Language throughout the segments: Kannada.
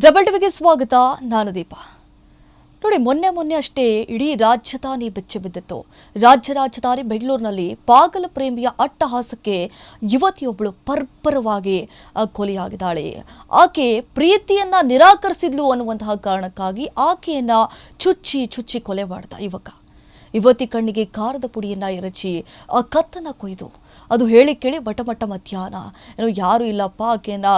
ಡಬಲ್ ಟಿವಿಗೆ ಸ್ವಾಗತ, ನಾನು ದೀಪ. ನೋಡಿ, ಮೊನ್ನೆ ಮೊನ್ನೆ ಅಷ್ಟೇ ಇಡೀ ರಾಜಧಾನಿ ಬೆಚ್ಚಿ ಬಿದ್ದಿತ್ತು. ರಾಜ್ಯ ರಾಜಧಾನಿ ಬೆಂಗಳೂರಿನಲ್ಲಿ ಪಾಗಲ ಪ್ರೇಮಿಯ ಅಟ್ಟಹಾಸಕ್ಕೆ ಯುವತಿಯೊಬ್ಬಳು ಪರ್ಪರವಾಗಿ ಕೊಲೆಯಾಗಿದ್ದಾಳೆ. ಆಕೆ ಪ್ರೀತಿಯನ್ನ ನಿರಾಕರಿಸಿದ್ಲು ಅನ್ನುವಂತಹ ಕಾರಣಕ್ಕಾಗಿ ಆಕೆಯನ್ನ ಚುಚ್ಚಿ ಚುಚ್ಚಿ ಕೊಲೆ ಮಾಡ್ದ ಯುವಕ. ಯುವತಿ ಕಣ್ಣಿಗೆ ಖಾರದ ಪುಡಿಯನ್ನ ಎರಚಿ ಕತ್ತನ ಕೊಯ್ದು ಅದು ಹೇಳಿ ಕೇಳಿ ಬಟಮಟ ಮಧ್ಯಾಹ್ನ. ಏನೋ ಯಾರು ಇಲ್ಲಪ್ಪ, ಆಕೆಯನ್ನ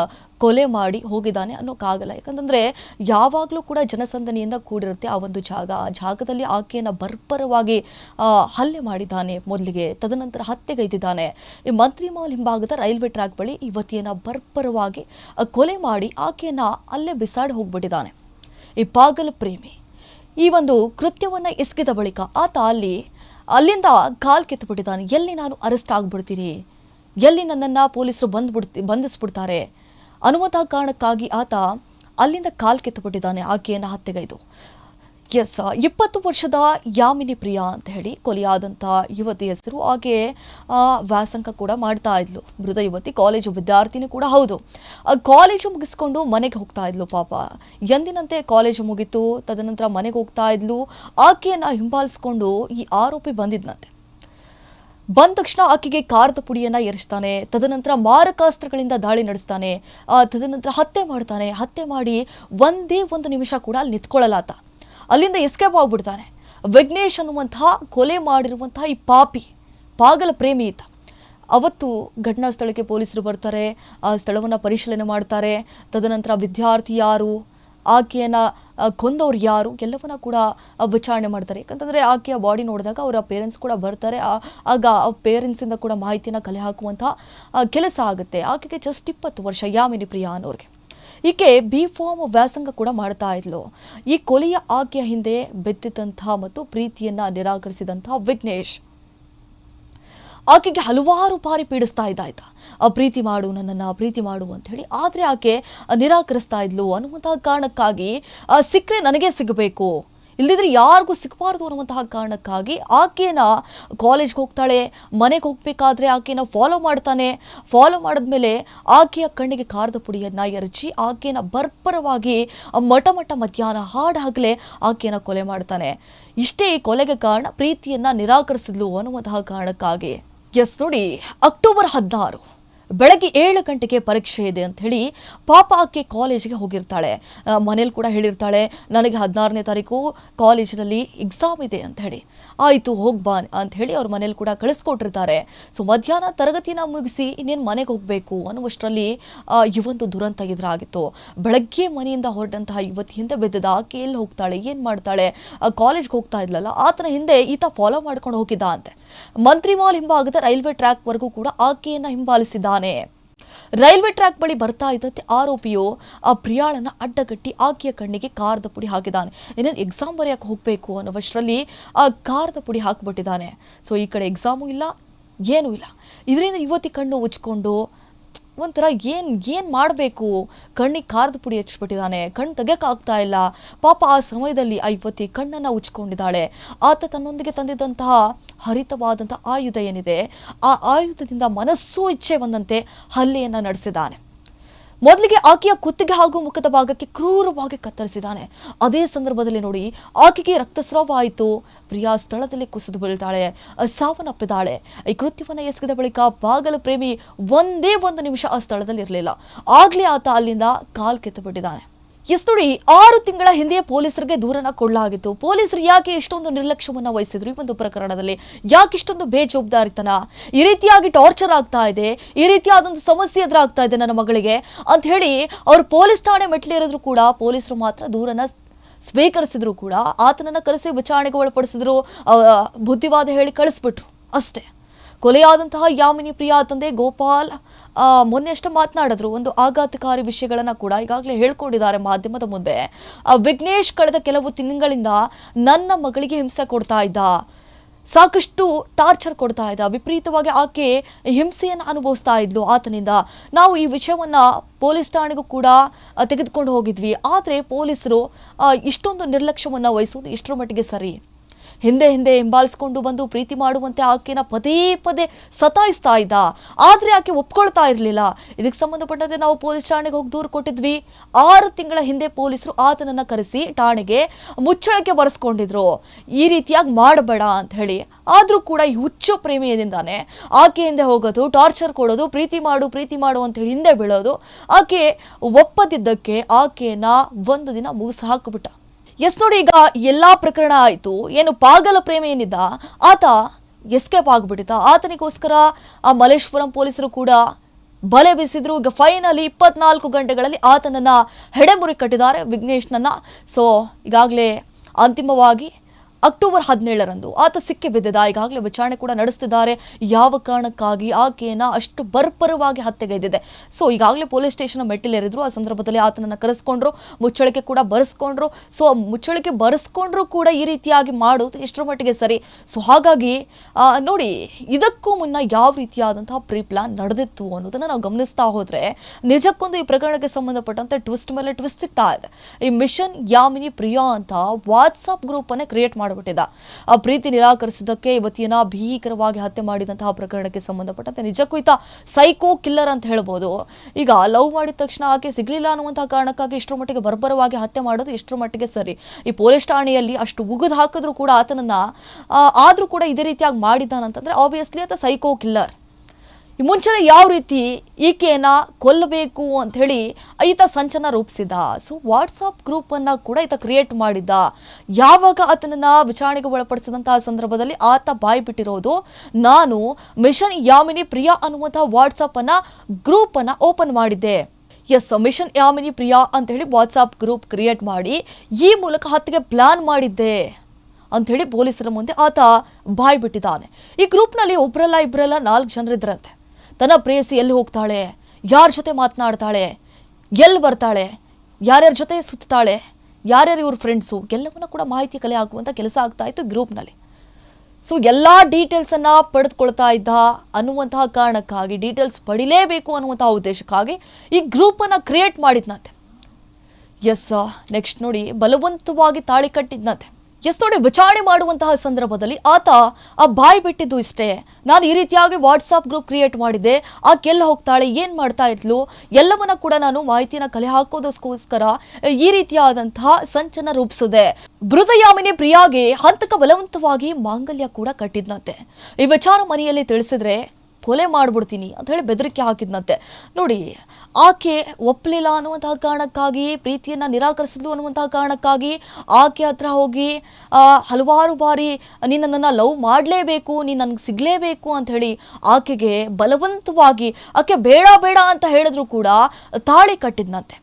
ಕೊಲೆ ಮಾಡಿ ಹೋಗಿದ್ದಾನೆ ಅನ್ನೋಕ್ಕಾಗಲ್ಲ ಯಾಕಂತಂದ್ರೆ ಯಾವಾಗಲೂ ಕೂಡ ಜನಸಂದಣಿಯಿಂದ ಕೂಡಿರುತ್ತೆ ಆ ಒಂದು ಜಾಗ. ಆ ಜಾಗದಲ್ಲಿ ಆಕೆಯನ್ನ ಬರ್ಬರವಾಗಿ ಹಲ್ಲೆ ಮಾಡಿದ್ದಾನೆ ಮೊದಲಿಗೆ. ತದನಂತರ ಹತ್ಯೆಗೈದಿದ್ದಾನೆ ಈ ಮಂತ್ರಿ ಮಾಲ್ ಹಿಂಭಾಗದ ರೈಲ್ವೆ ಟ್ರ್ಯಾಕ್ ಬಳಿ ಯುವತಿಯನ್ನು ಬರ್ಬರವಾಗಿ ಕೊಲೆ ಮಾಡಿ ಆಕೆಯನ್ನ ಅಲ್ಲೇ ಬಿಸಾಡಿ ಹೋಗ್ಬಿಟ್ಟಿದ್ದಾನೆ. ಈ ಪಾಗಲ್ ಪ್ರೇಮಿ. ಈ ಒಂದು ಕೃತ್ಯವನ್ನು ಎಸಗಿದ ಬಳಿಕ ಆತ ಅಲ್ಲಿ ಅಲ್ಲಿಂದ ಕಾಲ್ ಕಿತ್ತುಬಿಟ್ಟಿದ್ದಾನೆ. ಎಲ್ಲಿ ನಾನು ಅರೆಸ್ಟ್ ಆಗ್ಬಿಡ್ತೀನಿ? ಎಲ್ಲಿ ನನ್ನನ್ನು ಪೊಲೀಸರು ಬಂದ್ಬಿಡ್ತಿ ಬಂಧಿಸ್ಬಿಡ್ತಾರೆ? ಅನ್ನುವಂಥ ಕಾರಣಕ್ಕಾಗಿ ಆತ ಅಲ್ಲಿಂದ ಕಾಲ್ ಕಿತ್ತುಬಿಟ್ಟಿದ್ದಾನೆ ಆಕೆಯನ್ನು ಹತ್ಯೆಗೈದು. ಎಸ್, ಇಪ್ಪತ್ತು ವರ್ಷದ ಯಾಮಿನಿ ಪ್ರಿಯಾ ಅಂತ ಹೇಳಿ ಕೊಲೆಯಾದಂಥ ಯುವತಿ ಹೆಸರು. ಹಾಗೆ ವ್ಯಾಸಂಗ ಕೂಡ ಮಾಡ್ತಾ ಇದ್ಲು. ಮೃತ ಯುವತಿ ಕಾಲೇಜು ವಿದ್ಯಾರ್ಥಿನಿ ಕೂಡ ಹೌದು. ಕಾಲೇಜು ಮುಗಿಸ್ಕೊಂಡು ಮನೆಗೆ ಹೋಗ್ತಾ ಇದ್ಲು ಪಾಪ. ಎಂದಿನಂತೆ ಕಾಲೇಜು ಮುಗಿತು, ತದನಂತರ ಮನೆಗೆ ಹೋಗ್ತಾ ಇದ್ಲು. ಆಕೆಯನ್ನು ಹಿಂಬಾಲಿಸ್ಕೊಂಡು ಈ ಆರೋಪಿ ಬಂದಿದ್ನಂತೆ. ಬಂದ ತಕ್ಷಣ ಆಕೆಗೆ ಕಾರದ ಪುಡಿಯನ್ನು ಎರಚ್ತಾನೆ ತದನಂತರ ಮಾರಕಾಸ್ತ್ರಗಳಿಂದ ದಾಳಿ ನಡೆಸ್ತಾನೆ ತದನಂತರ ಹತ್ಯೆ ಮಾಡ್ತಾನೆ. ಹತ್ಯೆ ಮಾಡಿ ಒಂದೇ ಒಂದು ನಿಮಿಷ ಕೂಡ ಅಲ್ಲಿ ನಿಂತ್ಕೊಳ್ಳಲ್ಲ ಆತ ಅಲ್ಲಿಂದ ಎಸ್ಕೇಪ್ ಆಗ್ಬಿಡ್ತಾನೆ. ವಿಘ್ನೇಶ್ ಅನ್ನುವಂತಹ ಕೊಲೆ ಮಾಡಿರುವಂತಹ ಈ ಪಾಪಿ, ಪಾಗಲ ಪ್ರೇಮಿ ಈತ. ಅವತ್ತು ಘಟನಾ ಸ್ಥಳಕ್ಕೆ ಪೊಲೀಸರು ಬರ್ತಾರೆ, ಆ ಸ್ಥಳವನ್ನು ಪರಿಶೀಲನೆ ಮಾಡ್ತಾರೆ. ತದನಂತರ ವಿದ್ಯಾರ್ಥಿ ಯಾರು, ಆಕೆಯನ್ನು ಕೊಂದವ್ರು ಯಾರು, ಎಲ್ಲವನ್ನ ಕೂಡ ವಿಚಾರಣೆ ಮಾಡ್ತಾರೆ. ಯಾಕಂತಂದರೆ ಆಕೆಯ ಬಾಡಿ ನೋಡಿದಾಗ ಅವರ ಪೇರೆಂಟ್ಸ್ ಕೂಡ ಬರ್ತಾರೆ. ಆಗ ಆ- ಪೇರೆಂಟ್ಸಿಂದ ಕೂಡ ಮಾಹಿತಿನ ಕಲೆ ಹಾಕುವಂಥ ಕೆಲಸ ಆಗುತ್ತೆ. ಆಕೆಗೆ ಜಸ್ಟ್ ಇಪ್ಪತ್ತು ವರ್ಷ, ಯಾಮಿನಿ ಪ್ರಿಯಾ ಅನ್ನೋರಿಗೆ. ಈಕೆ ಬಿ ಫಾರ್ಮ್ ವ್ಯಾಸಂಗ ಕೂಡ ಮಾಡ್ತಾ ಇದ್ಲು. ಈ ಕೊಲೆಯ ಆಕೆಯ ಹಿಂದೆ ಬೆತ್ತಿದಂತಹ ಮತ್ತು ಪ್ರೀತಿಯನ್ನ ನಿರಾಕರಿಸಿದಂತಹ ವಿಘ್ನೇಶ್. ಆಕೆಗೆ ಹಲವಾರು ಬಾರಿ ಪೀಡಿಸ್ತಾ ಇದ್ದಾಯ್ತ. ಆ ಪ್ರೀತಿ ಮಾಡು, ನನ್ನನ್ನು ಪ್ರೀತಿ ಮಾಡು ಅಂತ ಹೇಳಿ ಆದರೆ ಆಕೆ ನಿರಾಕರಿಸ್ತಾ ಇದ್ಲು ಅನ್ನುವಂತಹ ಕಾರಣಕ್ಕಾಗಿ ಸಿಕ್ಕರೆ ನನಗೆ ಸಿಗಬೇಕು. ಇಲ್ಲದಿದ್ರೆ ಯಾರಿಗೂ ಸಿಗಬಾರ್ದು ಅನ್ನುವಂತಹ ಕಾರಣಕ್ಕಾಗಿ ಆಕೆನ ಕಾಲೇಜ್ಗೆ ಹೋಗ್ತಾಳೆ, ಮನೆಗೆ ಹೋಗ್ಬೇಕಾದ್ರೆ ಆಕೆಯನ್ನ ಫಾಲೋ ಮಾಡ್ತಾನೆ. ಫಾಲೋ ಮಾಡಿದ್ಮೇಲೆ ಆಕೆಯ ಕಣ್ಣಿಗೆ ಖಾರದ ಪುಡಿಯನ್ನು ಎರಚಿ ಆಕೆನ ಬರ್ಬರವಾಗಿ ಮಠ ಮಠ ಮಧ್ಯಾಹ್ನ ಹಾಡಾಗಲೇ ಆಕೆಯನ್ನ ಕೊಲೆ ಮಾಡ್ತಾನೆ. ಇಷ್ಟೇ ಈ ಕೊಲೆಗೆ ಕಾರಣ ಪ್ರೀತಿಯನ್ನ ನಿರಾಕರಿಸಿದ್ಲು ಅನ್ನುವಂತಹ ಕಾರಣಕ್ಕಾಗಿ. ಎಸ್ ನೋಡಿ ಅಕ್ಟೋಬರ್ ಹದಿನಾರು. ಬೆಳಗ್ಗೆ ಏಳು ಗಂಟೆಗೆ ಪರೀಕ್ಷೆ ಇದೆ ಅಂತ ಹೇಳಿ ಪಾಪ ಆಕೆ ಕಾಲೇಜಿಗೆ ಹೋಗಿರ್ತಾಳೆ. ಮನೇಲಿ ಕೂಡ ಹೇಳಿರ್ತಾಳೆ, ನನಗೆ ಹದಿನಾರನೇ ತಾರೀಕು ಕಾಲೇಜಿನಲ್ಲಿ ಎಕ್ಸಾಮ್ ಇದೆ ಅಂತ ಹೇಳಿ. ಆಯಿತು ಹೋಗ್ಬಾ ಅಂತ ಹೇಳಿ ಅವ್ರ ಮನೇಲಿ ಕೂಡ ಕಳಿಸ್ಕೊಟ್ಟಿರ್ತಾರೆ. ಸೊ ಮಧ್ಯಾಹ್ನ ತರಗತಿನ ಮುಗಿಸಿ ಇನ್ನೇನು ಮನೆಗೆ ಹೋಗಬೇಕು ಅನ್ನುವಷ್ಟರಲ್ಲಿ ಈ ಒಂದು ದುರಂತ ಎದುರಾಗಿತ್ತು. ಬೆಳಗ್ಗೆ ಮನೆಯಿಂದ ಹೊರಟಂತಹ ಯುವತಿ ಹಿಂದೆ ಬಿದ್ದದ ಆಕೆ ಎಲ್ಲಿ ಹೋಗ್ತಾಳೆ, ಏನು ಮಾಡ್ತಾಳೆ ಕಾಲೇಜ್ಗೆ ಹೋಗ್ತಾ ಇದ್ಲಲ್ಲ, ಆತನ ಹಿಂದೆ ಈತ ಫಾಲೋ ಮಾಡ್ಕೊಂಡು ಹೋಗಿದ್ದ ಅಂತೆ. ಮಂತ್ರಿ ಮಾಲ್ ಹಿಂಭಾಗದ ರೈಲ್ವೆ ಟ್ರ್ಯಾಕ್ವರೆಗೂ ಕೂಡ ಆಕೆಯನ್ನು ಆಕೆಯನ್ನ ಹಿಂಬಾಲಿಸಿದ್ದಾನೆ ರೈಲ್ವೆ ಟ್ರ್ಯಾಕ್ ಬಳಿ ಬರ್ತಾ ಇದ್ದಂತೆ ಆರೋಪಿಯು ಆ ಪ್ರಿಯಾಳನ ಅಡ್ಡಗಟ್ಟಿ ಆಕೆಯ ಕಣ್ಣಿಗೆ ಕಾರದ ಪುಡಿ ಹಾಕಿದ್ದಾನೆ. ಇನ್ನೇನು ಎಕ್ಸಾಮ್ ಬರೆಯಕ್ಕೆ ಹೋಗಬೇಕು ಅನ್ನೋವಷ್ಟರಲ್ಲಿ ಆ ಕಾರದ ಪುಡಿ ಹಾಕಿಬಿಟ್ಟಿದ್ದಾನೆ. ಸೊ ಈ ಕಡೆ ಎಕ್ಸಾಮು ಇಲ್ಲ, ಏನೂ ಇಲ್ಲ. ಇದರಿಂದ ಯುವತಿ ಕಣ್ಣು ಉಚ್ಕೊಂಡು ಒಂಥರ ಏನು ಏನು ಮಾಡಬೇಕು? ಕಣ್ಣಿಗೆ ಕಾರದ ಪುಡಿ ಹಚ್ಬಿಟ್ಟಿದ್ದಾನೆ ಕಣ್ಣು ತೆಗೆಯೋಕ್ಕಾಗ್ತಾ ಇಲ್ಲ. ಪಾಪ ಆ ಸಮಯದಲ್ಲಿ ಆ ಯುವತಿ ಕಣ್ಣನ್ನು ಉಚ್ಕೊಂಡಿದ್ದಾಳೆ ಆತ ತನ್ನೊಂದಿಗೆ ತಂದಿದ್ದಂತಹ ಹರಿತವಾದಂಥ ಆಯುಧ ಏನಿದೆ? ಆ ಆಯುಧದಿಂದ ಮನಸ್ಸು ಇಚ್ಛೆ ಬಂದಂತೆ ಹಲ್ಲೆಯನ್ನು ನಡೆಸಿದ್ದಾನೆ. ಮೊದಲಿಗೆ ಆಕೆಯ ಕುತ್ತಿಗೆ ಹಾಗೂ ಮುಖದ ಭಾಗಕ್ಕೆ ಕ್ರೂರವಾಗಿ ಕತ್ತರಿಸಿದ್ದಾನೆ. ಅದೇ ಸಂದರ್ಭದಲ್ಲಿ ನೋಡಿ, ಆಕೆಗೆ ರಕ್ತಸ್ರಾವ ಆಯಿತು ಪ್ರಿಯಾ ಸ್ಥಳದಲ್ಲಿ ಕುಸಿದು ಬೀಳ್ತಾಳೆ, ಸಾವನ್ನಪ್ಪಿದ್ದಾಳೆ. ಈ ಕೃತ್ಯವನ್ನು ಎಸಗಿದ ಬಳಿಕ ಬಾಗಲ ಪ್ರೇಮಿ ಒಂದೇ ಒಂದು ನಿಮಿಷ ಆ ಸ್ಥಳದಲ್ಲಿ ಇರಲಿಲ್ಲ ಆಗಲೇ ಆತ ಅಲ್ಲಿಂದ ಕಾಲ್ ಕಿತ್ತು ಬಿಟ್ಟಿದ್ದಾನೆ ಎಸ್ ಆರು ತಿಂಗಳ ಹಿಂದೆ ಪೊಲೀಸರಿಗೆ ದೂರನ ಕೊಡಲಾಗಿತ್ತು. ಪೊಲೀಸರು ಯಾಕೆ ಇಷ್ಟೊಂದು ನಿರ್ಲಕ್ಷ್ಯವನ್ನ ವಹಿಸಿದ್ರು ಈ ಒಂದು ಪ್ರಕರಣದಲ್ಲಿ? ಯಾಕೆ ಇಷ್ಟೊಂದು ಬೇಜವಾಬ್ದಾರಿತನ? ಈ ರೀತಿಯಾಗಿ ಟಾರ್ಚರ್ ಆಗ್ತಾ ಇದೆ, ಈ ರೀತಿಯಾದಂಥ ಸಮಸ್ಯೆ ಎದುರಾಗ್ತಾ ಇದೆ ನನ್ನ ಮಗಳಿಗೆ ಅಂತ ಹೇಳಿ ಅವ್ರು ಪೊಲೀಸ್ ಠಾಣೆ ಮೆಟ್ಲೇರಿದ್ರು ಕೂಡ ಪೊಲೀಸರು ಮಾತ್ರ ದೂರನ ಸ್ವೀಕರಿಸಿದ್ರು ಕೂಡ, ಆತನನ್ನ ಕರೆಸಿ ವಿಚಾರಣೆಗೆ ಒಳಪಡಿಸಿದ್ರು ಬುದ್ಧಿವಾದ ಹೇಳಿ ಕಳಿಸ್ಬಿಟ್ರು ಅಷ್ಟೇ. ಕೊಲೆಯಾದಂತಹ ಯಾಮಿನಿ ಪ್ರಿಯಾ ತಂದೆ ಗೋಪಾಲ್ ಮೊನ್ನೆಷ್ಟು ಮಾತನಾಡಿದ್ರು. ಒಂದು ಆಘಾತಕಾರಿ ವಿಷಯಗಳನ್ನು ಕೂಡ ಈಗಾಗಲೇ ಹೇಳ್ಕೊಂಡಿದ್ದಾರೆ ಮಾಧ್ಯಮದ ಮುಂದೆ. ವಿಘ್ನೇಶ್ ಕಳೆದ ಕೆಲವು ತಿಂಗಳಿಂದ ನನ್ನ ಮಗಳಿಗೆ ಹಿಂಸೆ ಕೊಡ್ತಾ ಇದ್ದ. ಸಾಕಷ್ಟು ಟಾರ್ಚರ್ ಕೊಡ್ತಾ ಇದ್ದ. ವಿಪರೀತವಾಗಿ ಆಕೆ ಹಿಂಸೆಯನ್ನು ಅನುಭವಿಸ್ತಾ ಇದ್ಲು ಆತನಿಂದ. ನಾವು ಈ ವಿಷಯವನ್ನ ಪೊಲೀಸ್ ಠಾಣೆಗೂ ಕೂಡ ತೆಗೆದುಕೊಂಡು ಹೋಗಿದ್ವಿ. ಆದರೆ ಪೊಲೀಸರು ಇಷ್ಟೊಂದು ನಿರ್ಲಕ್ಷ್ಯವನ್ನು ವಹಿಸುವುದು ಇಷ್ಟರ ಮಟ್ಟಿಗೆ ಸರಿ? ಹಿಂದೆ ಹಿಂದೆ ಹಿಂಬಾಲಿಸ್ಕೊಂಡು ಬಂದು ಪ್ರೀತಿ ಮಾಡುವಂತೆ ಆಕೆನ ಪದೇ ಪದೇ ಸತಾಯಿಸ್ತಾ ಇದ್ದ. ಆದರೆ ಆಕೆ ಒಪ್ಕೊಳ್ತಾ ಇರಲಿಲ್ಲ. ಇದಕ್ಕೆ ಸಂಬಂಧಪಟ್ಟಂತೆ ನಾವು ಪೊಲೀಸ್ ಠಾಣೆಗೆ ಹೋಗಿ ದೂರು ಕೊಟ್ಟಿದ್ವಿ. ಆರು ತಿಂಗಳ ಹಿಂದೆ ಪೊಲೀಸರು ಆತನನ್ನು ಕರೆಸಿ ಠಾಣೆಗೆ ಮುಚ್ಚಳಕ್ಕೆ ಬರೆಸ್ಕೊಂಡಿದ್ರು ಈ ರೀತಿಯಾಗಿ ಮಾಡಬೇಡ ಅಂತ ಹೇಳಿ. ಆದರೂ ಕೂಡ ಈ ಹುಚ್ಚು ಪ್ರೇಮಿಯದಿಂದಾನೆ ಆಕೆ ಹಿಂದೆ ಹೋಗೋದು, ಟಾರ್ಚರ್ ಕೊಡೋದು, ಪ್ರೀತಿ ಮಾಡು ಪ್ರೀತಿ ಮಾಡು ಅಂತ ಹೇಳಿ ಹಿಂದೆ ಬೀಳೋದು. ಆಕೆ ಒಪ್ಪದಿದ್ದಕ್ಕೆ ಆಕೆನ ಒಂದು ದಿನ ಮುಗಿಸಿ ಹಾಕಿಬಿಟ್ಟ. ಎಸ್ ನೋಡಿ, ಈಗ ಎಲ್ಲಾ ಪ್ರಕರಣ ಆಯ್ತು. ಏನು ಪಾಗಲ ಪ್ರೇಮ ಏನಿದ್ದ, ಆತ ಎಸ್ಕೇಪ್ ಆಗ್ಬಿಟ್ಟಿದ್ದ. ಆತನಿಗೋಸ್ಕರ ಆ ಮಲೇಶ್ವರಂ ಪೊಲೀಸರು ಕೂಡ ಬಲೆ ಬೀಸಿದ್ರು. ಈಗ ಫೈನಲಿ ಇಪ್ಪತ್ನಾಲ್ಕು ಗಂಟೆಗಳಲ್ಲಿ ಆತನನ್ನ ಹೆಡೆಮುರಿ ಕಟ್ಟಿದ್ದಾರೆ ವಿಘ್ನೇಶ್ನನ್ನ. ಸೊ ಈಗಾಗಲೇ ಅಂತಿಮವಾಗಿ ಅಕ್ಟೋಬರ್ ಹದಿನೇಳರಂದು ಆತ ಸಿಕ್ಕಿ ಬಿದ್ದಿದ್ದ. ಈಗಾಗಲೇ ವಿಚಾರಣೆ ಕೂಡ ನಡೆಸ್ತಿದ್ದಾರೆ. ಯಾವ ಕಾರಣಕ್ಕಾಗಿ ಆಕೆಯನ್ನ ಅಷ್ಟು ಬರ್ಪರವಾಗಿ ಹತ್ಯೆಗೈದಿದೆ ಸೊ ಈಗಾಗಲೇ ಪೊಲೀಸ್ ಸ್ಟೇಷನ್ ಮೆಟ್ಟಿಲೇರಿದ್ರು. ಆ ಸಂದರ್ಭದಲ್ಲಿ ಆತನನ್ನ ಕರೆಸ್ಕೊಂಡ್ರು. ಮುಚ್ಚಳಿಕೆ ಕೂಡ ಬರೆಸ್ಕೊಂಡ್ರು. ಸೊ ಮುಚ್ಚಳಿಕೆ ಬರೆಸ್ಕೊಂಡ್ರು ಕೂಡ ಈ ರೀತಿಯಾಗಿ ಮಾಡೋದು ಎಷ್ಟರ ಮಟ್ಟಿಗೆ ಸರಿ? ಸೊ ಹಾಗಾಗಿ ನೋಡಿ, ಇದಕ್ಕೂ ಮುನ್ನ ಯಾವ ರೀತಿಯಾದಂತಹ ಪ್ರೀ ಪ್ಲಾನ್ ನಡೆದಿತ್ತು ಅನ್ನೋದನ್ನ ನಾವು ಗಮನಿಸ್ತಾ ಹೋದರೆ, ನಿಜಕ್ಕೊಂದು ಈ ಪ್ರಕರಣಕ್ಕೆ ಸಂಬಂಧಪಟ್ಟಂತೆ ಟ್ವಿಸ್ಟ್ ಮೇಲೆ ಟ್ವಿಸ್ಟ್ ಸಿಗ್ತಾ ಇದೆ. ಈ ಮಿಷನ್ ಯಾಮಿನಿ ಪ್ರಿಯಾ ಅಂತ ವಾಟ್ಸಪ್ ಗ್ರೂಪ್ ಅನ್ನೇ ಕ್ರಿಯೇಟ್ ಮಾಡಿಬಿಟ್ಟಿದ್ದ. ಆ ಪ್ರೀತಿ ನಿರಾಕರಿಸಿದ್ದಕ್ಕೆ ಯುವತಿಯನ್ನ ಭೀಕರವಾಗಿ ಹತ್ಯೆ ಮಾಡಿದಂತಹ ಪ್ರಕರಣಕ್ಕೆ ಸಂಬಂಧಪಟ್ಟಂತೆ ನಿಜಕ್ಕೂ ಈತ ಸೈಕೋ ಕಿಲ್ಲರ್ ಅಂತ ಹೇಳ್ಬೋದು. ಈಗ ಲವ್ ಮಾಡಿದ ತಕ್ಷಣ ಆಕೆ ಸಿಗ್ಲಿಲ್ಲ ಅನ್ನುವಂತಹ ಕಾರಣಕ್ಕಾಗಿ ಇಷ್ಟರ ಮಟ್ಟಿಗೆ ಬರ್ಬರವಾಗಿ ಹತ್ಯೆ ಮಾಡೋದು ಇಷ್ಟರ ಮಟ್ಟಿಗೆ ಸರಿ. ಈ ಪೊಲೀಸ್ ಠಾಣೆಯಲ್ಲಿ ಅಷ್ಟು ಉಗಿದು ಹಾಕಿದ್ರು ಕೂಡ ಆತನನ್ನ ಆದ್ರೂ ಕೂಡ ಇದೇ ರೀತಿಯಾಗಿ ಮಾಡಿದ್ದಾನಂತಂದ್ರೆ ಆಬ್ವಿಯಸ್ಲಿ ಆತ ಸೈಕೋ ಕಿಲ್ಲರ್. ಮುಂಚೆನೆ ಯಾವ ರೀತಿ ಈಕೆಯನ್ನ ಕೊಲ್ಲಬೇಕು ಅಂತ ಹೇಳಿ ಈತ ಸಂಚನ ರೂಪಿಸಿದ. ಸೊ ವಾಟ್ಸಪ್ ಗ್ರೂಪ್ ಅನ್ನ ಕೂಡ ಈತ ಕ್ರಿಯೇಟ್ ಮಾಡಿದ್ದ ಯಾವಾಗ ಆತನನ್ನ ವಿಚಾರಣೆಗೆ ಒಳಪಡಿಸಿದಂತಹ ಸಂದರ್ಭದಲ್ಲಿ ಆತ ಬಾಯಿ ಬಿಟ್ಟಿರೋದು? ನಾನು ಮಿಷನ್ ಯಾಮಿನಿ ಪ್ರಿಯಾ ಅನ್ನುವಂತಹ ವಾಟ್ಸಪ್ ಅನ್ನ ಗ್ರೂಪ್ ಅನ್ನ ಓಪನ್ ಮಾಡಿದ್ದೆ. ಎಸ್ ಮಿಷನ್ ಯಾಮಿನಿ ಪ್ರಿಯಾ ಅಂತ ಹೇಳಿ ವಾಟ್ಸಪ್ ಗ್ರೂಪ್ ಕ್ರಿಯೇಟ್ ಮಾಡಿ ಈ ಮೂಲಕ ಹತ್ತಿಗೆ ಪ್ಲಾನ್ ಮಾಡಿದ್ದೆ ಅಂಥೇಳಿ ಪೊಲೀಸರ ಮುಂದೆ ಆತ ಬಾಯ್ ಬಿಟ್ಟಿದ್ದಾನೆ. ಈ ಗ್ರೂಪ್ನಲ್ಲಿ ಒಬ್ಬರಲ್ಲ ಇಬ್ಬರಲ್ಲ ನಾಲ್ಕು ಜನರಿದ್ರಂತೆ. ತನ್ನ ಪ್ರೇಯಸಿ ಎಲ್ಲಿ ಹೋಗ್ತಾಳೆ? ಯಾರ ಜೊತೆ ಮಾತನಾಡ್ತಾಳೆ? ಎಲ್ಲಿ ಬರ್ತಾಳೆ? ಯಾರ್ಯಾರ ಜೊತೆ ಸುತ್ತಾಳೆ? ಯಾರ್ಯಾರು ಇವ್ರ ಫ್ರೆಂಡ್ಸು ಎಲ್ಲವನ್ನ ಕೂಡ ಮಾಹಿತಿ ಕಲೆ ಹಾಕುವಂಥ ಕೆಲಸ ಆಗ್ತಾ ಇತ್ತು ಗ್ರೂಪ್ನಲ್ಲಿ ಸೊ ಎಲ್ಲ ಡೀಟೇಲ್ಸನ್ನು ಪಡೆದುಕೊಳ್ತಾ ಇದ್ದ ಅನ್ನುವಂತಹ ಕಾರಣಕ್ಕಾಗಿ ಡೀಟೇಲ್ಸ್ ಪಡಿಲೇಬೇಕು ಅನ್ನುವಂತಹ ಉದ್ದೇಶಕ್ಕಾಗಿ ಈ ಗ್ರೂಪನ್ನು ಕ್ರಿಯೇಟ್ ಮಾಡಿದ್ನಂತೆ. ಎಸ್ ನೆಕ್ಸ್ಟ್ ನೋಡಿ, ಬಲವಂತವಾಗಿ ತಾಳಿ ಕಟ್ಟಿದ್ನಂತೆ. ಎಸ್ ನೋಡಿ ವಿಚಾರಣೆ ಮಾಡುವಂತಹ ಸಂದರ್ಭದಲ್ಲಿ ಆತ ಆ ಬಾಯಿ ಬಿಟ್ಟಿದ್ದು ಇಷ್ಟೇ. ನಾನು ಈ ರೀತಿಯಾಗಿ ವಾಟ್ಸಾಪ್ ಗ್ರೂಪ್ ಕ್ರಿಯೇಟ್ ಮಾಡಿದ್ದೆ ಆಕೆಲ್ಲ ಹೋಗ್ತಾಳೆ, ಏನು ಮಾಡ್ತಾ ಇದ್ಲು, ಎಲ್ಲವನ್ನ ಕೂಡ ನಾನು ಮಾಹಿತಿನ ಕಲೆ ಹಾಕೋದಕ್ಕೋಸ್ಕರ ಈ ರೀತಿಯಾದಂತಹ ಸಂಚನ ರೂಪಿಸಿದೆ. ಬೃದಯಾಮಿನಿ ಪ್ರಿಯಾಗೆ ಹಂತಕ ಬಲವಂತವಾಗಿ ಮಾಂಗಲ್ಯ ಕೂಡ ಕಟ್ಟಿದ್ನಂತೆ. ಈ ವಿಚಾರ ಮನೆಯಲ್ಲಿ ತಿಳಿಸಿದ್ರೆ ಕೊಲೆ ಮಾಡ್ಬಿಡ್ತೀನಿ ಅಂತ ಹೇಳಿ ಬೆದರಿಕೆ ಹಾಕಿದ್ನಂತೆ. ನೋಡಿ, ಆಕೆ ಒಪ್ಪಲಿಲ್ಲ ಅನ್ನುವಂತಹ ಕಾರಣಕ್ಕಾಗಿ ಪ್ರೀತಿಯನ್ನ ನಿರಾಕರಿಸಿದ್ಲು ಅನ್ನುವಂತಹ ಕಾರಣಕ್ಕಾಗಿ ಆಕೆ ಹತ್ರ ಹೋಗಿ ಹಲವಾರು ಬಾರಿ ನೀನನ್ನ ಲವ್ ಮಾಡಲೇಬೇಕು ನೀನು ನನಗೆ ಸಿಗಲೇಬೇಕು ಅಂತ ಹೇಳಿ ಆಕೆಗೆ ಬಲವಂತವಾಗಿ, ಆಕೆ ಬೇಡ ಬೇಡ ಅಂತ ಹೇಳಿದ್ರು ಕೂಡ ತಾಳಿ ಕಟ್ಟಿದ್ನಂತೆ.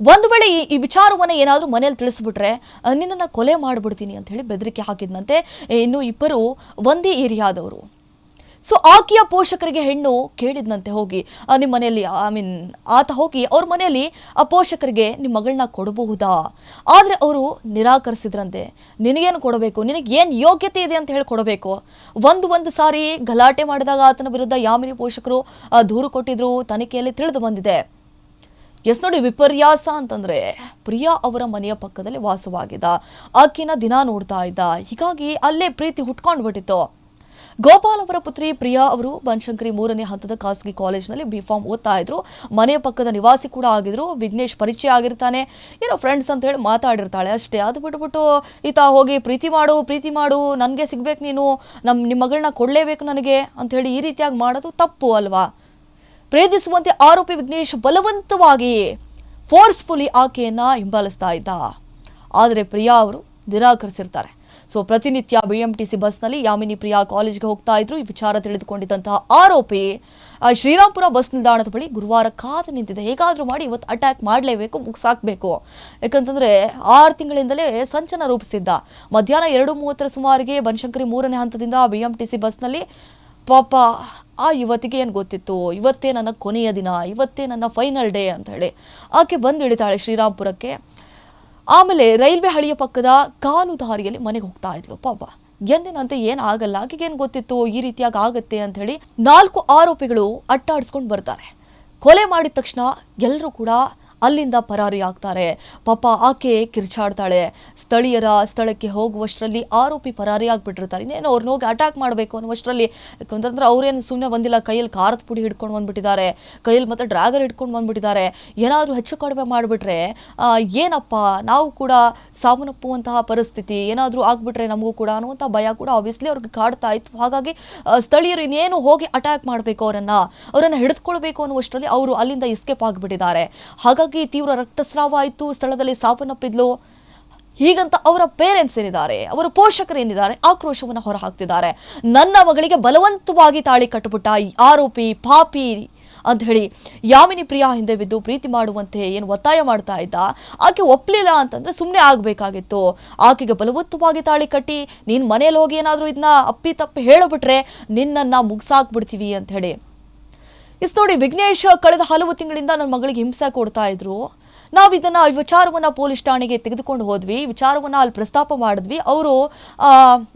ಒಂದು ವೇಳೆ ಈ ಈ ವಿಚಾರವನ್ನು ಏನಾದರೂ ಮನೇಲಿ ತಿಳಿಸ್ಬಿಟ್ರೆ ನಿನ್ನನ್ನು ನಿನ್ನನ್ನ ಕೊಲೆ ಮಾಡಿಬಿಡ್ತೀನಿ ಅಂತ ಹೇಳಿ ಬೆದರಿಕೆ ಹಾಕಿದ್ನಂತೆ. ಇನ್ನು ಇಬ್ಬರು ಒಂದೇ ಏರಿಯಾದವರು. ಸೊ ಆಕೆಯ ಪೋಷಕರಿಗೆ ಹೆಣ್ಣು ಕೇಳಿದ್ನಂತೆ ಹೋಗಿ. ನಿಮ್ಮ ಮನೆಯಲ್ಲಿ ಐ ಮೀನ್ ಆತ ಹೋಗಿ ಅವ್ರ ಮನೆಯಲ್ಲಿ, ಆ, ಪೋಷಕರಿಗೆ ನಿಮ್ಮ ಮಗಳನ್ನ ಕೊಡಬಹುದಾ? ಆದರೆ ಅವರು ನಿರಾಕರಿಸಿದ್ರಂತೆ. ನಿನಗೇನು ಕೊಡಬೇಕು? ನಿನಗೆ ಏನು ಯೋಗ್ಯತೆ ಇದೆ ಅಂತ ಹೇಳಿ ಕೊಡಬೇಕು. ಒಂದು ಒಂದು ಸಾರಿ ಗಲಾಟೆ ಮಾಡಿದಾಗ ಆತನ ವಿರುದ್ಧ ಯಾಮಿನಿ ಪೋಷಕರು ದೂರು ಕೊಟ್ಟಿದ್ರು, ತನಿಖೆಯಲ್ಲಿ ತಿಳಿದು ಬಂದಿದೆ. ಎಸ್ ನೋಡಿ, ವಿಪರ್ಯಾಸ ಅಂತಂದ್ರೆ ಪ್ರಿಯಾ ಅವರ ಮನೆಯ ಪಕ್ಕದಲ್ಲಿ ವಾಸವಾಗಿದ್ದ. ಆಕೆನ ದಿನ ನೋಡ್ತಾ ಇದ್ದ. ಹೀಗಾಗಿ ಅಲ್ಲೇ ಪ್ರೀತಿ ಹುಟ್ಕೊಂಡು ಬಿಟ್ಟಿತ್ತು ಗೋಪಾಲ್ ಅವರ ಪುತ್ರಿ ಪ್ರಿಯಾ ಅವರು ಬನಶಂಕರಿ ಮೂರನೇ ಹಂತದ ಖಾಸಗಿ ಕಾಲೇಜಿನಲ್ಲಿ ಬಿ ಫಾರ್ಮ್ ಓದ್ತಾ ಇದ್ರು. ಮನೆಯ ಪಕ್ಕದ ನಿವಾಸಿ ಕೂಡ ಆಗಿದ್ರು. ವಿಘ್ನೇಶ್ ಪರಿಚಯ ಆಗಿರ್ತಾನೆ. ಏನೋ ಫ್ರೆಂಡ್ಸ್ ಅಂತ ಹೇಳಿ ಮಾತಾಡಿರ್ತಾಳೆ ಅಷ್ಟೇ. ಅದು ಬಿಟ್ಬಿಟ್ಟು ಈತ ಹೋಗಿ, ಪ್ರೀತಿ ಮಾಡು ಪ್ರೀತಿ ಮಾಡು. ನನಗೆ ಸಿಗ್ಬೇಕು ನೀನು. ನಮ್ಮ ನಿಮ್ಮ ಮಗಳನ್ನ ಕೊಡಲೇಬೇಕು ನನಗೆ ಅಂತ ಹೇಳಿ ಈ ರೀತಿಯಾಗಿ ಮಾಡೋದು ತಪ್ಪು ಅಲ್ವಾ? ಪ್ರೇರಿಸುವಂತೆ ಆರೋಪಿ ವಿಘ್ನೇಶ್ ಬಲವಂತವಾಗಿ ಫೋರ್ಸ್ಫುಲಿ ಆಕೆಯನ್ನ ಹಿಂಬಾಲಿಸ್ತಾ ಇದ್ದ. ಆದರೆ ಪ್ರಿಯಾ ಅವರು ನಿರಾಕರಿಸಿರ್ತಾರೆ. ಸೊ ಪ್ರತಿನಿತ್ಯ ಬಿಎಂಟಿಸಿ ಬಸ್ನಲ್ಲಿ ಯಾಮಿನಿ ಪ್ರಿಯಾ ಕಾಲೇಜ್ಗೆ ಹೋಗ್ತಾ ಇದ್ರು. ಈ ವಿಚಾರ ತಿಳಿದುಕೊಂಡಿದ್ದಂತಹ ಆರೋಪಿ ಆ, ಶ್ರೀರಾಮ್ಪುರ ಬಸ್ ನಿಲ್ದಾಣದ ಬಳಿ ಗುರುವಾರ ಕಾದು ನಿಂತಿದೆ. ಹೇಗಾದರೂ ಮಾಡಿ ಇವತ್ತು ಅಟ್ಯಾಕ್ ಮಾಡಲೇಬೇಕು ಮುಗಿಸಾಕ್ಬೇಕು. ಯಾಕಂತಂದರೆ ಆರು ತಿಂಗಳಿಂದಲೇ ಸಂಚನ ರೂಪಿಸಿದ್ದ. ಮಧ್ಯಾಹ್ನ ಎರಡು ಮೂವತ್ತರ ಸುಮಾರಿಗೆ ಬನಶಂಕರಿ ಮೂರನೇ ಹಂತದಿಂದ ಬಿಎಂಟಿಸಿ ಬಸ್ನಲ್ಲಿ ಪಾಪ ಆ ಯುವತಿಗೆ ಏನು ಗೊತ್ತಿತ್ತು? ಇವತ್ತೇ ನನ್ನ ಕೊನೆಯ ದಿನ ಇವತ್ತೇ ನನ್ನ ಫೈನಲ್ ಡೇ ಅಂತ ಹೇಳಿ. ಆಕೆ ಬಂದು ಇಳಿತಾಳೆ ಶ್ರೀರಾಮ್ಪುರಕ್ಕೆ. ಆಮೇಲೆ ರೈಲ್ವೆ ಹಳಿಯ ಪಕ್ಕದ ಕಾಲು ದಾರಿಯಲ್ಲಿ ಮನೆಗೆ ಹೋಗ್ತಾ ಇದ್ಲು. ಪಾಪ, ಎಂದಿನಂತೆ ಏನ್ ಆಗಲ್ಲ ಆಕೆಗೆ ಗೊತ್ತಿತ್ತು ಈ ರೀತಿಯಾಗಿ ಆಗತ್ತೆ ಅಂತ ಹೇಳಿ ನಾಲ್ಕು ಆರೋಪಿಗಳು ಅಟ್ಟಾಡಿಸ್ಕೊಂಡು ಬರ್ತಾರೆ. ಕೊಲೆ ಮಾಡಿದ ತಕ್ಷಣ ಎಲ್ಲರೂ ಕೂಡ ಅಲ್ಲಿಂದ ಪರಾರಿ ಆಗ್ತಾರೆ. ಪಾಪ ಆಕೆ ಕಿರ್ಚಾಡ್ತಾಳೆ. ಸ್ಥಳೀಯರ ಸ್ಥಳಕ್ಕೆ ಹೋಗುವಷ್ಟರಲ್ಲಿ ಆರೋಪಿ ಪರಾರಿ ಆಗ್ಬಿಟ್ಟಿರ್ತಾರೆ. ಇನ್ನೇನು ಅವ್ರನ್ನ ಹೋಗಿ ಅಟ್ಯಾಕ್ ಮಾಡಬೇಕು ಅನ್ನುವಷ್ಟರಲ್ಲಿ ಯಾಕಂತಂದ್ರೆ ಅವ್ರೇನು ಸುಮ್ಮನೆ ಬಂದಿಲ್ಲ, ಕೈಯಲ್ಲಿ ಖಾರದ ಪುಡಿ ಹಿಡ್ಕೊಂಡು ಬಂದ್ಬಿಟ್ಟಿದ್ದಾರೆ. ಕೈಯಲ್ಲಿ ಮತ್ತೆ ಡ್ರ್ಯಾಗರ್ ಹಿಡ್ಕೊಂಡು ಬಂದ್ಬಿಟ್ಟಿದ್ದಾರೆ. ಏನಾದರೂ ಹೆಚ್ಚು ಕಡಿಮೆ ಮಾಡಿಬಿಟ್ರೆ ಏನಪ್ಪ, ನಾವು ಕೂಡ ಸಾವನ್ನಪ್ಪುವಂತಹ ಪರಿಸ್ಥಿತಿ, ಏನಾದರೂ ಆಗ್ಬಿಟ್ರೆ ನಮಗೂ ಕೂಡ ಅನ್ನುವಂಥ ಭಯ ಕೂಡ ಆಬ್ವಿಯಸ್ಲಿ ಅವ್ರಿಗೆ ಕಾಡ್ತಾ ಇತ್ತು. ಹಾಗಾಗಿ ಸ್ಥಳೀಯರು ಇನ್ನೇನು ಹೋಗಿ ಅಟ್ಯಾಕ್ ಮಾಡಬೇಕು ಅವರನ್ನು ಅವರನ್ನು ಹಿಡಿದುಕೊಳ್ಬೇಕು ಅನ್ನುವಷ್ಟರಲ್ಲಿ ಅವರು ಅಲ್ಲಿಂದ ಎಸ್ಕೇಪ್ ಆಗಿಬಿಟ್ಟಿದ್ದಾರೆ. ಹಾಗಾಗಿ ತೀವ್ರ ರಕ್ತಸ್ರಾವ ಆಯಿತು ಸ್ಥಳದಲ್ಲಿ ಸಾವನ್ನಪ್ಪಿದ್ಲು. ಹೀಗಂತ ಅವರ ಪೇರೆಂಟ್ಸ್ ಏನಿದ್ದಾರೆ? ಅವರ ಪೋಷಕರು ಏನಿದ್ದಾರೆ? ಆಕ್ರೋಶವನ್ನು ಹೊರಹಾಕ್ತಿದ್ದಾರೆ. ನನ್ನ ಮಗಳಿಗೆ ಬಲವಂತವಾಗಿ ತಾಳಿ ಕಟ್ಟುಬಿಟ್ಟ ಆರೋಪಿ ಪಾಪಿ ಅಂತ ಹೇಳಿ ಯಾಮಿನಿ ಪ್ರಿಯಾ ಹಿಂದೆ ಬಿದ್ದು ಪ್ರೀತಿ ಮಾಡುವಂತೆ ಏನು ಒತ್ತಾಯ ಮಾಡ್ತಾ ಇದ್ದ. ಆಕೆ ಒಪ್ಪಲಿಲ್ಲ ಅಂತಂದ್ರೆ ಸುಮ್ಮನೆ ಆಗಬೇಕಾಗಿತ್ತು. ಆಕೆಗೆ ಬಲವಂತವಾಗಿ ತಾಳಿ ಕಟ್ಟಿ, ನೀನು ಮನೇಲಿ ಹೋಗಿ ಏನಾದರೂ ಇದನ್ನ ಅಪ್ಪಿ ತಪ್ಪಿ ಹೇಳಿಬಿಟ್ರೆ ನಿನ್ನನ್ನು ಮುಗಿಸಾಕ್ಬಿಡ್ತೀವಿ ಅಂತ ಹೇಳಿ. ಇಸ್ ನೋಡಿ ವಿಘ್ನೇಶ್ ಕಳೆದ ಹಲವು ತಿಂಗಳಿಂದ ನನ್ನ ಮಗಳಿಗೆ ಹಿಂಸೆ ಕೊಡ್ತಾ ಇದ್ರು. ನಾವು ಇದನ್ನ ವಿಚಾರವನ್ನ ಪೊಲೀಸ್ ಠಾಣೆಗೆ ತೆಗೆದುಕೊಂಡು ಹೋದ್ವಿ. ವಿಚಾರವನ್ನ ಅಲ್ಲಿ ಪ್ರಸ್ತಾಪ ಮಾಡಿದ್ವಿ. ಅವರು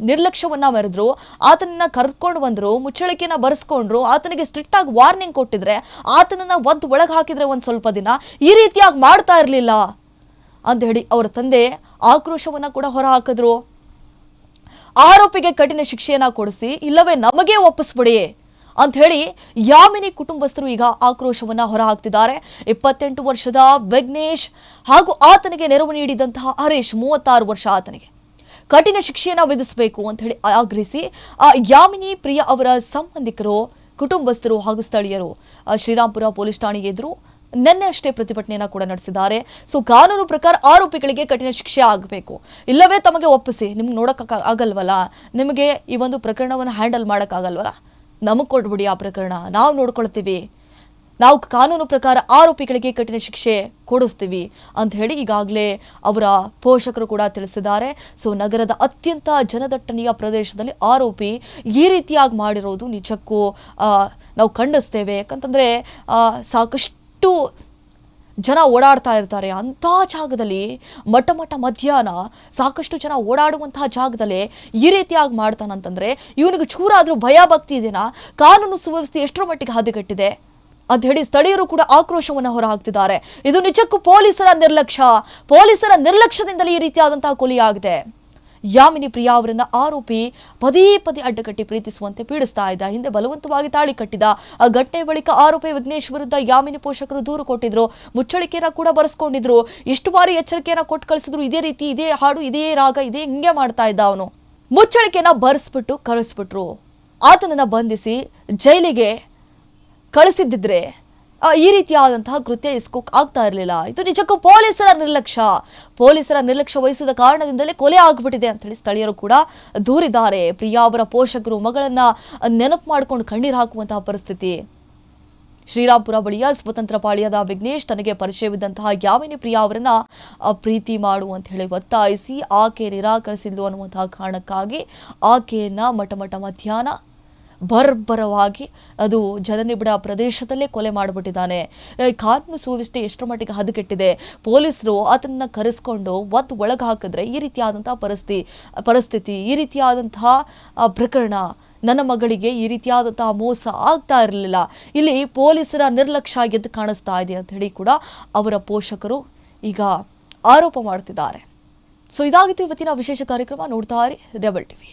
ನಿರ್ಲಕ್ಷ್ಯವನ್ನ ಮೆರೆದ್ರು. ಆತನನ್ನ ಕರೆದುಕೊಂಡು ಬಂದ್ರು, ಮುಚ್ಚಳಿಕೆನ ಬರೆಸ್ಕೊಂಡ್ರು. ಆತನಿಗೆ ಸ್ಟ್ರಿಕ್ಟ್ ಆಗಿ ವಾರ್ನಿಂಗ್ ಕೊಟ್ಟಿದ್ರೆ, ಆತನನ್ನ ಒದ್ದು ಒಳಗೆ ಹಾಕಿದ್ರೆ ಒಂದು ಸ್ವಲ್ಪ ದಿನ ಈ ರೀತಿಯಾಗಿ ಮಾಡ್ತಾ ಇರಲಿಲ್ಲ ಅಂತ ಹೇಳಿ ಅವರ ತಂದೆ ಆಕ್ರೋಶವನ್ನ ಕೂಡ ಹೊರ ಹಾಕಿದ್ರು. ಆರೋಪಿಗೆ ಕಠಿಣ ಶಿಕ್ಷೆಯನ್ನ ಕೊಡಿಸಿ, ಇಲ್ಲವೇ ನಮಗೆ ಒಪ್ಪಿಸ್ಬಿಡಿ. ಅಂತ ಹೇಳಿ ಯಾಮಿನಿ ಕುಟುಂಬಸ್ಥರು ಈಗ ಆಕ್ರೋಶವನ್ನ ಹೊರಹಾಕ್ತಿದ್ದಾರೆ. ಇಪ್ಪತ್ತೆಂಟು ವರ್ಷದ ವಿಘ್ನೇಶ್ ಹಾಗೂ ಆತನಿಗೆ ನೆರವು ನೀಡಿದಂತಹ ಹರೀಶ್ ಮೂವತ್ತಾರು ವರ್ಷ ಆತನಿಗೆ. ಕಠಿಣ ಶಿಕ್ಷೆಯನ್ನ ವಿಧಿಸಬೇಕು ಅಂತ ಹೇಳಿ ಆಗ್ರಹಿಸಿ, ಆ ಯಾಮಿನಿ ಪ್ರಿಯ ಅವರ ಸಂಬಂಧಿಕರು, ಕುಟುಂಬಸ್ಥರು ಹಾಗೂ ಸ್ಥಳೀಯರು ಶ್ರೀರಾಂಪುರ ಪೊಲೀಸ್ ಠಾಣೆಗೆ ಎದುರು ನಿನ್ನೆ ಅಷ್ಟೇ ಪ್ರತಿಭಟನೆಯನ್ನ ಕೂಡ ನಡೆಸಿದ್ದಾರೆ. ಸೊ, ಕಾನೂನು ಪ್ರಕಾರ ಆರೋಪಿಗಳಿಗೆ ಕಠಿಣ ಶಿಕ್ಷೆ ಆಗಬೇಕು. ಇಲ್ಲವೇ ತಮಗೆ ಒಪ್ಪಿಸಿ. ನಿಮ್ಗೆ ನೋಡೋಕ್ಕಾಗಲ್ವಲ್ಲ ನಿಮಗೆ ಈ ಒಂದು ಪ್ರಕರಣವನ್ನು ಹ್ಯಾಂಡಲ್ ಮಾಡೋಕ್ಕಾಗಲ್ವಲ್ಲ? ನಮಗೆ ಕೊಡ್ಬಿಡಿ ಆ ಪ್ರಕರಣ. ನಾವು ನೋಡ್ಕೊಳ್ತೀವಿ. ನಾವು ಕಾನೂನು ಪ್ರಕಾರ ಆರೋಪಿಗಳಿಗೆ ಕಠಿಣ ಶಿಕ್ಷೆ ಕೊಡಿಸ್ತೀವಿ ಅಂತ ಹೇಳಿ ಈಗಾಗಲೇ ಅವರ ಪೋಷಕರು ಕೂಡ ತಿಳಿಸಿದ್ದಾರೆ. ಸೊ, ನಗರದ ಅತ್ಯಂತ ಜನದಟ್ಟಣೆಯ ಪ್ರದೇಶದಲ್ಲಿ ಆರೋಪಿ ಈ ರೀತಿಯಾಗಿ ಮಾಡಿರೋದು ನಿಜಕ್ಕೂ ನಾವು ಖಂಡಿಸ್ತೇವೆ. ಯಾಕಂತಂದರೆ ಸಾಕಷ್ಟು ಜನ ಓಡಾಡ್ತಾ ಇರ್ತಾರೆ. ಅಂಥ ಜಾಗದಲ್ಲಿ ಮಠ ಮಠ ಮಧ್ಯಾಹ್ನ ಸಾಕಷ್ಟು ಜನ ಓಡಾಡುವಂತಹ ಜಾಗದಲ್ಲಿ ಈ ರೀತಿಯಾಗಿ ಮಾಡ್ತಾನಂತಂದರೆ ಇವನಿಗೆ ಚೂರಾದರೂ ಭಯ ಭಕ್ತಿ ಇದೆಯಾ ಕಾನೂನು ಸುವ್ಯವಸ್ಥೆ ಎಷ್ಟರ ಮಟ್ಟಿಗೆ ಹದಗೆಟ್ಟಿದೆ ಅಂತ ಹೇಳಿ ಸ್ಥಳೀಯರು ಕೂಡ ಆಕ್ರೋಶವನ್ನು ಹೊರಹಾಕ್ತಿದ್ದಾರೆ. ಇದು ನಿಜಕ್ಕೂ ಪೊಲೀಸರ ನಿರ್ಲಕ್ಷ್ಯ. ಪೊಲೀಸರ ನಿರ್ಲಕ್ಷ್ಯದಿಂದಲೇ ಈ ರೀತಿಯಾದಂತಹ ಕೊಲೆಯಾಗಿದೆ ಯಾಮಿನಿ ಪ್ರಿಯಾ ಅವರನ್ನ ಆರೋಪಿ ಪದೇ ಪದೇ ಅಡ್ಡಗಟ್ಟಿ ಪ್ರೀತಿಸುವಂತೆ ಪೀಡಿಸ್ತಾ ಇದ್ದ. ಹಿಂದೆ ಬಲವಂತವಾಗಿ ತಾಳಿ ಕಟ್ಟಿದ. ಆ ಘಟನೆ ಬಳಿಕ ಆರೋಪಿ ವಿಘ್ನೇಶ್ ವಿರುದ್ಧ ಯಾಮಿನಿ ಪೋಷಕರು ದೂರು ಕೊಟ್ಟಿದ್ರು. ಮುಚ್ಚಳಿಕೆಯನ್ನ ಕೂಡ ಬರೆಸ್ಕೊಂಡಿದ್ರು. ಎಷ್ಟು ಬಾರಿ ಎಚ್ಚರಿಕೆಯನ್ನ ಕೊಟ್ಟು ಕಳಿಸಿದ್ರು. ಇದೇ ರೀತಿ ಇದೇ ಹಾಡು, ಇದೇ ರಾಗ, ಇದೇ ಹಿಂಗೆ ಮಾಡ್ತಾ ಇದ್ದ ಅವನು. ಮುಚ್ಚಳಿಕೆಯನ್ನ ಬರೆಸ್ಬಿಟ್ಟು ಕಳಿಸ್ಬಿಟ್ರು. ಆತನನ್ನ ಬಂಧಿಸಿ ಜೈಲಿಗೆ ಕಳಿಸಿದ್ದಿದ್ರೆ ಈ ರೀತಿಯಾದಂತಹ ಕೃತ್ಯ ಇಸ್ಕೋಕ್ ಆಗ್ತಾ ಇರಲಿಲ್ಲ. ಇದು ನಿಜಕ್ಕೂ ಪೊಲೀಸರ ನಿರ್ಲಕ್ಷ್ಯ. ಪೊಲೀಸರ ನಿರ್ಲಕ್ಷ್ಯ ವಹಿಸಿದ ಕಾರಣದಿಂದಲೇ ಕೊಲೆ ಆಗ್ಬಿಟ್ಟಿದೆ ಅಂತ ಹೇಳಿ ಸ್ಥಳೀಯರು ಕೂಡ ದೂರಿದ್ದಾರೆ. ಪ್ರಿಯಾ ಅವರ ಪೋಷಕರು ಮಗಳನ್ನ ನೆನಪು ಮಾಡಿಕೊಂಡು ಕಣ್ಣೀರು ಹಾಕುವಂತಹ ಪರಿಸ್ಥಿತಿ. ಶ್ರೀರಾಂಪುರ ಬಳಿಯ ಸ್ವತಂತ್ರ ಪಾಳ್ಯದ ವಿಘ್ನೇಶ್ ತನಗೆ ಪರಿಚಯವಿದ್ದಂತಹ ಯಾಮಿನಿ ಪ್ರಿಯಾ ಅವರನ್ನ ಪ್ರೀತಿ ಮಾಡು ಅಂತ ಹೇಳಿ ಒತ್ತಾಯಿಸಿ ಆಕೆ ನಿರಾಕರಿಸಿದ್ಲು ಅನ್ನುವಂತಹ ಕಾರಣಕ್ಕಾಗಿ ಆಕೆಯನ್ನ ಮಠ ಮಠ ಮಧ್ಯಾಹ್ನ ಬರ್ಬರವಾಗಿ ಅದು ಜನನಿಬಿಡ ಪ್ರದೇಶದಲ್ಲೇ ಕೊಲೆ ಮಾಡಿಬಿಟ್ಟಿದ್ದಾನೆ. ಕಾನೂನು ಸುವ್ಯವಸ್ಥೆ ಎಷ್ಟರ ಮಟ್ಟಿಗೆ ಹದಗೆಟ್ಟಿದೆ? ಪೊಲೀಸರು ಅದನ್ನು ಕರೆಸ್ಕೊಂಡು ಒತ್ತು ಒಳಗೆ ಹಾಕಿದ್ರೆ ಈ ರೀತಿಯಾದಂಥ ಪರಿಸ್ಥಿತಿ ಪರಿಸ್ಥಿತಿ, ಈ ರೀತಿಯಾದಂತಹ ಪ್ರಕರಣ ನನ್ನ ಮಗಳಿಗೆ ಈ ರೀತಿಯಾದಂತಹ ಮೋಸ ಆಗ್ತಾ ಇರಲಿಲ್ಲ. ಇಲ್ಲಿ ಪೊಲೀಸರ ನಿರ್ಲಕ್ಷ್ಯ ಎದ್ದು ಕಾಣಿಸ್ತಾ ಇದೆ ಅಂತ ಹೇಳಿ ಕೂಡ ಅವರ ಪೋಷಕರು ಈಗ ಆರೋಪ ಮಾಡ್ತಿದ್ದಾರೆ. ಸೊ ಇದಾಗಿತ್ತು ಇವತ್ತಿನ ವಿಶೇಷ ಕಾರ್ಯಕ್ರಮ. ನೋಡ್ತಾ ಇರಿ ರೆಬಲ್ ಟಿವಿ